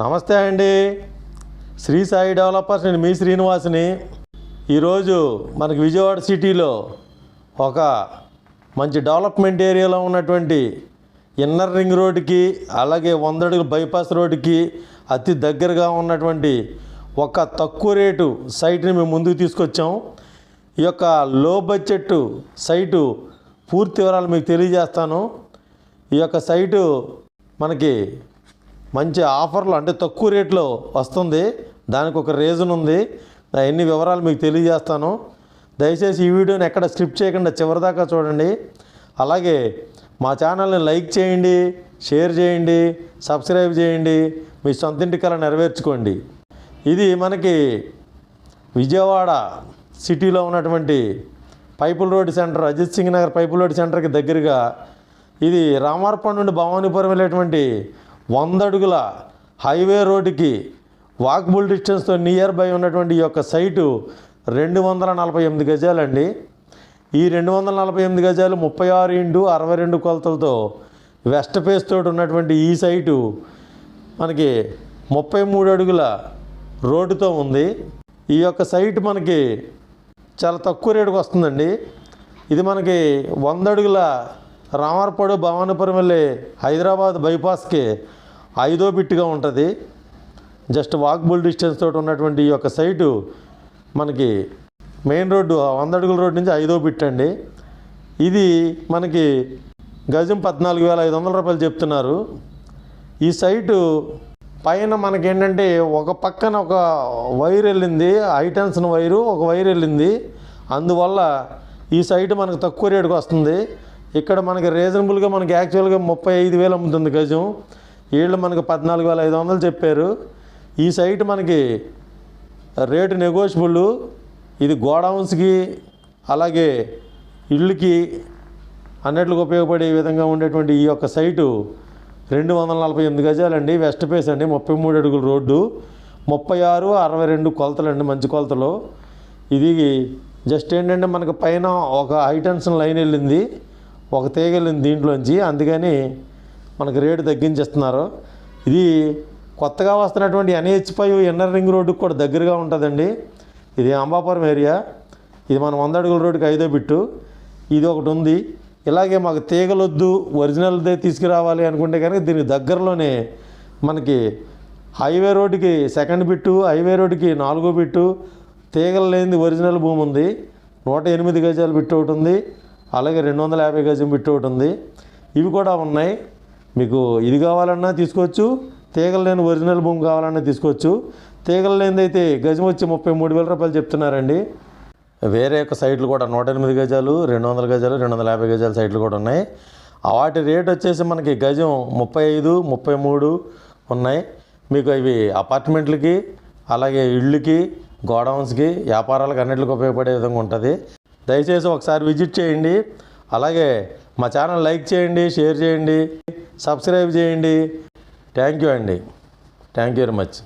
నమస్తే అండి. శ్రీ సాయి డెవలపర్స్ నేను మీ శ్రీనివాస్ని. ఈరోజు మనకి విజయవాడ సిటీలో ఒక మంచి డెవలప్మెంట్ ఏరియాలో ఉన్నటువంటి ఇన్నర్ రింగ్ రోడ్డుకి అలాగే వందడుగు బైపాస్ రోడ్డుకి అతి దగ్గరగా ఉన్నటువంటి ఒక తక్కువ రేటు సైట్ని మేము ముందుకు తీసుకొచ్చాం. ఈ యొక్క లో బడ్జెట్ సైటు పూర్తి వివరాలు మీకు తెలియజేస్తాను. ఈ యొక్క సైటు మనకి మంచి ఆఫర్లు అంటే తక్కువ రేట్లో వస్తుంది. దానికి ఒక రీజన్ ఉంది. ఎన్ని వివరాలు మీకు తెలియజేస్తాను. దయచేసి ఈ వీడియోని ఎక్కడ స్లిప్ చేయకుండా చివరిదాకా చూడండి. అలాగే మా ఛానల్ని లైక్ చేయండి షేర్ చేయండి సబ్స్క్రైబ్ చేయండి. మీ సొంతింటి కళ నెరవేర్చుకోండి. ఇది మనకి విజయవాడ సిటీలో ఉన్నటువంటి Pipul road centre Ajit Singh Nagar Pipul road సెంటర్కి దగ్గరగా ఇది రామార్పం నుండి భవానీపురం వెళ్ళేటువంటి వంద అడుగుల హైవే రోడ్డుకి వాక్బుల్ డిస్టెన్స్తో నియర్ బై ఉన్నటువంటి ఈ యొక్క సైటు రెండు వందల నలభై ఎనిమిది గజాలండి. ఈ రెండు వందల నలభై ఎనిమిది గజాలు ముప్పై ఆరు ఇంటూ అరవై రెండు కొలతలతో వెస్ట్ ఫేస్ తోటి ఉన్నటువంటి ఈ సైటు మనకి ముప్పై మూడు అడుగుల రోడ్డుతో ఉంది. ఈ యొక్క సైట్ మనకి చాలా తక్కువ రేటుకు వస్తుందండి. ఇది మనకి వంద అడుగుల రామారపాడు భవానీపురం వెళ్ళే హైదరాబాద్ బైపాస్కి ఐదో బిట్గా ఉంటుంది. జస్ట్ వాక్బుల్ డిస్టెన్స్ తోటి ఉన్నటువంటి ఈ యొక్క సైటు మనకి మెయిన్ రోడ్డు వంద అడుగుల రోడ్డు నుంచి ఐదో బిట్ అండి. ఇది మనకి గజం పద్నాలుగు వేల ఐదు వందల రూపాయలు చెప్తున్నారు. ఈ సైటు పైన మనకేంటంటే ఒక పక్కన ఒక వైర్ వెళ్ళింది హైటెన్షన్ వైరు ఒక వైర్ వెళ్ళింది. అందువల్ల ఈ సైట్ మనకు తక్కువ రేటుకి వస్తుంది. ఇక్కడ మనకి రీజనబుల్గా మనకి యాక్చువల్గా ముప్పై ఐదు వేలు అమ్ముతుంది గజం. వీళ్ళు మనకి పద్నాలుగు వేల ఐదు వందలు చెప్పారు. ఈ సైట్ మనకి రేటు నెగోషియబుల్. ఇది గోడౌన్స్కి అలాగే ఇళ్ళకి అన్నిటికి ఉపయోగపడే విధంగా ఉండేటువంటి ఈ యొక్క సైటు రెండు వందల నలభై ఎనిమిది గజాలండి. వెస్ట్ ఫేస్ అండి ముప్పై మూడు అడుగుల రోడ్డు. ముప్పై ఆరు అరవై రెండు కొలతలండి మంచి కొలతలు. ఇది జస్ట్ ఏంటంటే మనకు పైన ఒక హైటెన్షన్ లైన్ వెళ్ళింది ఒక తీగ వెళ్ళింది దీంట్లోంచి. అందుకని మనకు రేటు తగ్గించేస్తున్నారు. ఇది కొత్తగా వస్తున్నటువంటి ఎన్హెచ్ ఫైవ్ ఇన్నర్ రింగ్ రోడ్డుకి కూడా దగ్గరగా ఉంటుందండి. ఇది అంబాపురం ఏరియా. ఇది మన వంద అడుగుల రోడ్డుకి ఐదో బిట్టు. ఇది ఒకటి ఉంది. ఇలాగే మాకు తీగలొద్దు ఒరిజినల్దే తీసుకురావాలి అనుకుంటే కనుక దీనికి దగ్గరలోనే మనకి హైవే రోడ్డుకి సెకండ్ బిట్టు హైవే రోడ్డుకి నాలుగో బిట్టు. తీగలు లేనిది ఒరిజినల్ భూమి ఉంది. నూట ఎనిమిది గజాలు బిట్టు ఒకటి ఉంది. అలాగే రెండు వందల యాభై గజం బిట్టు ఒకటి ఉంది. ఇవి కూడా ఉన్నాయి. మీకు ఇది కావాలన్నా తీసుకోవచ్చు. తీగలు లేని ఒరిజినల్ భూమి కావాలన్నా తీసుకోవచ్చు. తీగలు లేనిదైతే గజం వచ్చి ముప్పై మూడు వేల రూపాయలు చెప్తున్నారండి. వేరే యొక్క సైట్లు కూడా నూట ఎనిమిది గజాలు రెండు వందల గజాలు రెండు వందల యాభై గజాల సైట్లు కూడా ఉన్నాయి. వాటి రేట్ వచ్చేసి మనకి గజం ముప్పై ఐదు ముప్పై మూడు ఉన్నాయి. మీకు ఇవి అపార్ట్మెంట్లకి అలాగే ఇళ్ళకి గోడౌన్స్కి వ్యాపారాలకు అన్నింటికి ఉపయోగపడే విధంగా ఉంటుంది. దయచేసి ఒకసారి విజిట్ చేయండి. అలాగే మా ఛానల్ లైక్ చేయండి షేర్ చేయండి. సబ్స్క్రైబ్ చేయండి. థ్యాంక్ యూ అండి. Thank you very much.